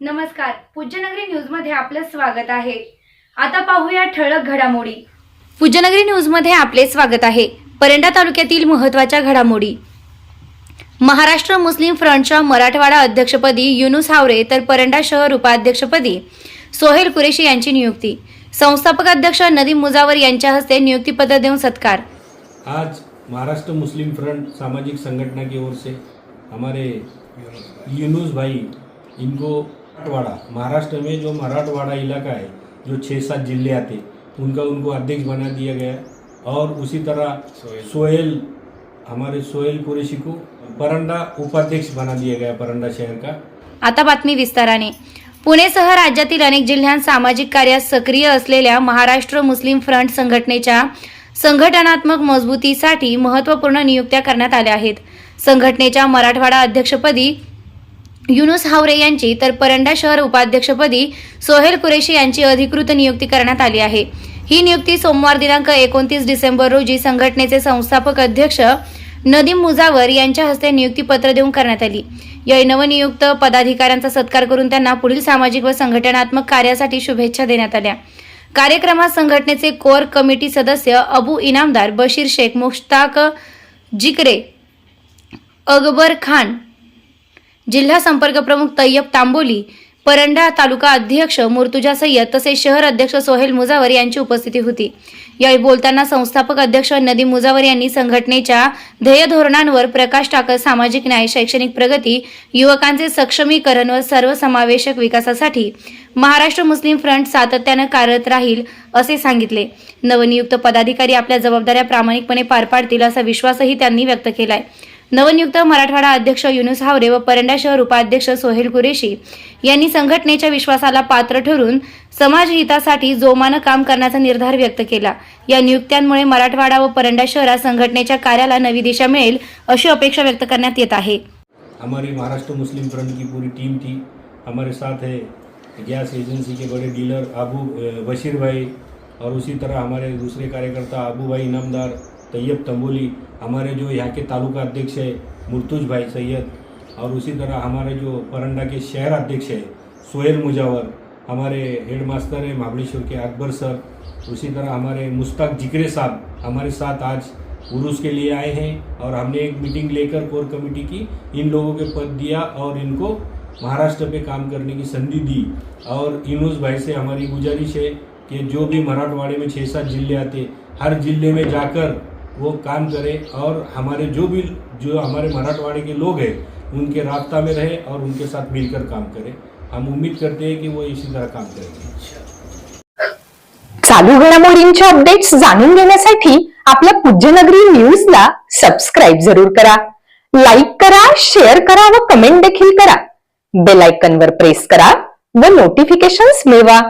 नमस्कार. पूज्यनगरी न्यूजमध्ये आपलं स्वागत आहे. आता पाहूया ठळक घडामोडी. पूज्यनगरी न्यूजमध्ये आपले स्वागत आहे. परंडा तालुक्यातील महत्त्वाच्या घडामोडी. महाराष्ट्र मुस्लिम फ्रंटच्या मराठवाडा अध्यक्षपदी युनुस हावरे तर परंडा शहर उपाध्यक्षपदी सोहेल कुरेशी यांची नियुक्ती. संस्थापक अध्यक्ष नदीम मुजावर यांच्या हस्ते नियुक्तीपत्र देऊन सत्कार. आज महाराष्ट्र मुस्लिम फ्रंट सामाजिक संगठना की ओर से हमारे यूनुस भाई इनको मराठवाड़ा. महाराष्ट्र में जो मराठवाड़ा इलाका है जो छः सात जिले आते उनका उनको अध्यक्ष बना दिया गया और उसी तरह सोहेल। हमारे सोहेल कुरेशी को परंडा उपाध्यक्ष बना दिया गया परंडा शहर का। आता बातमी विस्ताराने. पुणेसह राज्यातील अनेक जिल्ह्यांत सामाजिक कार्यात सक्रिय असलेल्या महाराष्ट्र मुस्लिम फ्रंट संघटनेच्या संघटनात्मक मजबूतीसाठी महत्त्वपूर्ण नियुक्त्या करण्यात आल्या आहेत. संघटनेच्या मराठवाडा अध्यक्षपदी युनुस हावरे यांची तर परंडा शहर उपाध्यक्षपदी सोहेल कुरेशी यांची अधिकृत नियुक्ती करण्यात आली आहे. ही नियुक्ती सोमवार दिनांक एकोणतीस डिसेंबर रोजी संघटनेचे संस्थापक अध्यक्ष नदीम मुजावर यांच्या हस्ते नियुक्तीपत्र देऊन करण्यात आली. या नवनियुक्त पदाधिकाऱ्यांचा सत्कार करून त्यांना पुढील सामाजिक व संघटनात्मक कार्यासाठी शुभेच्छा देण्यात आल्या. कार्यक्रमात संघटनेचे कोर कमिटी सदस्य अबू इनामदार बशीर शेख मुश्ताक जिकरे अकबर खान जिल्हा संपर्क प्रमुख तय्यब तांबोली परंडा तालुका अध्यक्ष मुर्तुजा सय्यद तसेच शहर अध्यक्ष सोहेल मुजावर यांची उपस्थिती होती. यावेळी बोलताना संस्थापक अध्यक्ष नदीम मुजावर यांनी संघटनेच्या ध्येय धोरणांवर प्रकाश टाकत सामाजिक न्याय शैक्षणिक प्रगती युवकांचे सक्षमीकरण व सर्वसमावेशक विकासासाठी महाराष्ट्र मुस्लिम फ्रंट सातत्यानं कार्यरत राहील असे सांगितले. नवनियुक्त पदाधिकारी आपल्या जबाबदाऱ्या प्रामाणिकपणे पार पाडतील असा विश्वासही त्यांनी व्यक्त केलाय. नवनियुक्त मराठवाडा अध्यक्ष युनुस हावरे व परंडा शहर उपाध्यक्ष सोहेल कुरेशी यांनी संघटनेच्या विश्वासाला पात्र ठरून समाज हितासाठी जोमानं काम करण्याचा निर्धार व्यक्त केला. या नियुक्त्यांमुळे मराठवाडा व परंडा शहरात संघटनेच्या कार्याला नवी दिशा मिळेल अशी अपेक्षा व्यक्त करण्यात येत आहे. हमारी महाराष्ट्र मुस्लिम फ्रंट की पूरी टीम थी. हमारे साथ है गैस एजेंसी के बड़े डीलर आबू बशीर भाई और उसी तरह हमारे दूसरे कार्यकर्ता आबू भाई इनामदार तैयब तंबोली, हमारे जो यहाँ के तालुका अध्यक्ष है, मुर्तुज भाई सैयद, और उसी तरह हमारे जो परंडा के शहर अध्यक्ष है, सोहेल मुजावर, हमारे हेड मास्टर है, महाबलेश्वर के अकबर सर, उसी तरह हमारे मुश्ताक जिक्रे साहब, हमारे साथ आज उरूस के लिए आए हैं, और हमने एक मीटिंग लेकर कोर कमेटी की, इन लोगों के पद दिया और इनको महाराष्ट्र पे काम करने की संधि दी। और इनूस भाई से हमारी गुजारिश है कि जो भी मराठवाड़े में छः सात ज़िले आते, हर ज़िले में जाकर वो काम करें और हमारे जो भी जो हमारे मराठवाड़े के लोग हैं उनके रास्ता में रहे और उनके साथ मिलकर काम करें। हम उम्मीद करते हैं कि वो इसी तरह काम करेंगे। चालू घडामोडींचे अपडेट्स जाणून घेण्यासाठी आपल्या पूज्यनगरी न्यूजला सबस्क्राईब जरूर करा. लाईक करा शेअर करा व कमेंट देखील करा. बेल आयकॉनवर प्रेस करा व नोटिफिकेशन्स मिळवा.